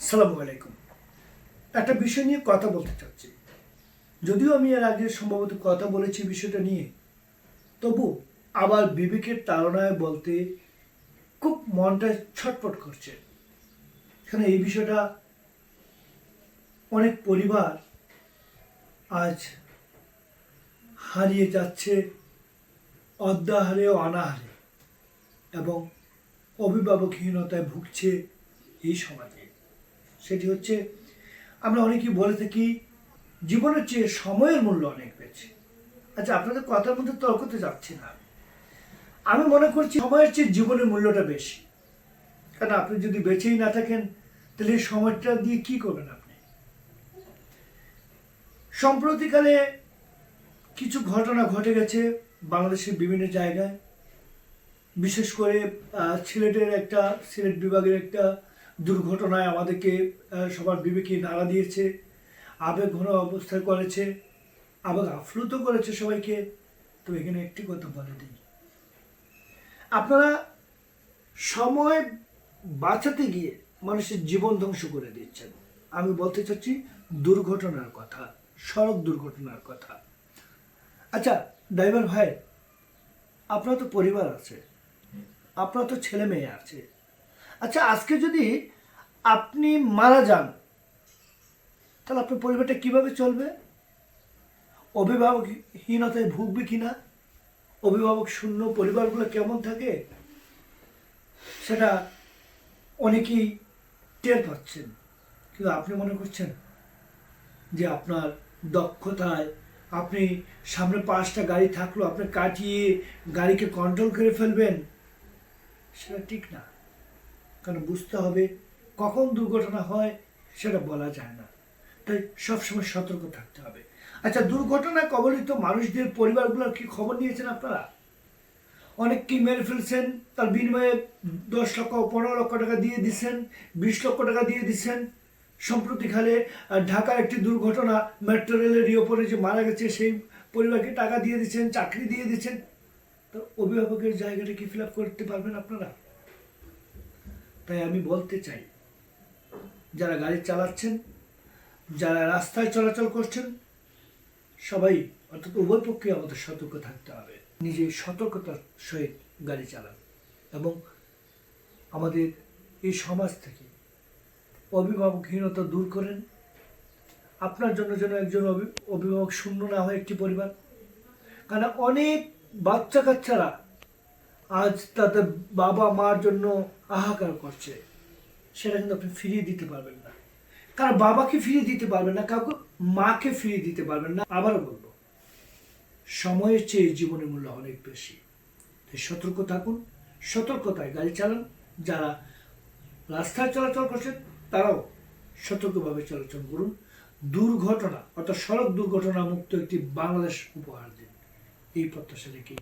সালামু আলাইকুম। একটা বিষয় নিয়ে কথা বলতে চাচ্ছি। যদিও আমি এর আগে সম্ভবত কথা বলেছি বিষয়টা নিয়ে, তবু আবার বিবেকের তাড়নায় বলতে খুব মনটা ছটফট করছে। এখানে এই বিষয়টা অনেক পরিবার আজ হারিয়ে যাচ্ছে অদ্যাহারে ও অনাহারে এবং অভিভাবকহীনতায় ভুগছে এই সমাজে। সেটি হচ্ছে, আমরা অনেকেই বলে থাকি, জীবনের চেয়ে সময়ের মূল্য অনেক বেশি। আচ্ছা আপনাদের কথার মধ্যে তর্কতে যাচ্ছি না। আমি মনে করছি সময়ের চেয়ে জীবনের মূল্যটা বেশি। কারণ আপনি যদি বেঁচেই না থাকেন, তাহলে এই সময়টা দিয়ে কি করবেন আপনি? সম্প্রতিকালে কিছু ঘটনা ঘটে গেছে বাংলাদেশের বিভিন্ন জায়গায়। বিশেষ করে সিলেটের একটা, সিলেট বিভাগের একটা দুর্ঘটনায় আমাদেরকে সবার বিবেকে নাড়া দিয়েছে, আবেগ ঘন অবস্থায় করেছে, আবেগ আপ্লুত করেছে সবাইকে। তো এখানে একটি কথা বলে দিই। আপনারা সময় বাঁচাতে গিয়ে মানুষের জীবন ধ্বংস করে দিচ্ছেন। আমি বলতে চাচ্ছি, দুর্ঘটনার কথা, সড়ক দুর্ঘটনার কথা। আচ্ছা ড্রাইভার ভাই, আপনার তো পরিবার আছে, আপনার তো ছেলে মেয়ে আছে আচ্ছা আজকে যদি আপনি মারা যান, তাহলে আপনার পরিবারটা কীভাবে চলবে? অভিভাবকহীনতায় ভুগবে কিনা? অভিভাবক শূন্য পরিবারগুলো কেমন থাকে? সেটা অনেকেই টের পাচ্ছেন। কিন্তু আপনি মনে করছেন যে আপনার দক্ষতায় আপনি সামনে পাঁচটা গাড়ি থাকল, আপনি কাটিয়ে গাড়িকে কন্ট্রোল করে ফেলবেন? সেটা ঠিক না। কারণ বুঝতে হবে কখন দুর্ঘটনা হয় সেটা বলা যায় না। তাই সবসময় সতর্ক থাকতে হবে। আচ্ছা দুর্ঘটনায় কবলিত মানুষদের পরিবারগুলোর কি খবর নিয়েছেন আপনারা? অনেককেই মেরে ফেলছেন, তার বিনিময়ে দশ লক্ষ, পনেরো লক্ষ টাকা দিয়ে দিচ্ছেন বিশ লক্ষ টাকা দিয়ে দিচ্ছেন সম্প্রতিকালে ঢাকার একটি দুর্ঘটনা মেট্রো রেলের ওপরে যে মারা গেছে, সেই পরিবারকে টাকা দিয়ে দিচ্ছেন চাকরি দিয়ে দিচ্ছেন তো অভিভাবকের জায়গাটা কি ফিল করতে পারবেন আপনারা? তাই আমি বলতে চাই, যারা গাড়ি চালাচ্ছেন, যারা রাস্তায় চলাচল করছেন, সবাই অর্থাৎ উভয় পক্ষে আমাদের সতর্ক থাকতে হবে। নিজে সতর্কতার সহিত গাড়ি চালান এবং আমাদের এই সমাজ থেকে অভিভাবকহীনতা দূর করেন। আপনার জন্য যেন একজন অভি- অভিভাবক শূন্য না হয় একটি পরিবার। কারণ অনেক বাচ্চা কাচ্চারা আজ তাদের বাবা মার জন্য হাহাকার করছে। সেটা কিন্তু আপনি ফিরিয়ে দিতে পারবেন না। কারণ বাবাকে ফিরিয়ে দিতে পারবেন না, কাউকে মাকে ফিরিয়ে দিতে পারবেন না। আবারও বলব, সময়ের চেয়ে জীবনের মূল্য অনেক বেশি। তাই সতর্ক থাকুন, সতর্কতায় গাড়ি চালান। যারা রাস্তায় চলাচল করছেন, তারাও সতর্কভাবে চলাচল করুন। দুর্ঘটনা, অর্থাৎ সড়ক দুর্ঘটনা মুক্ত একটি বাংলাদেশ উপহার দিন। এই প্রত্যাশা রেখেই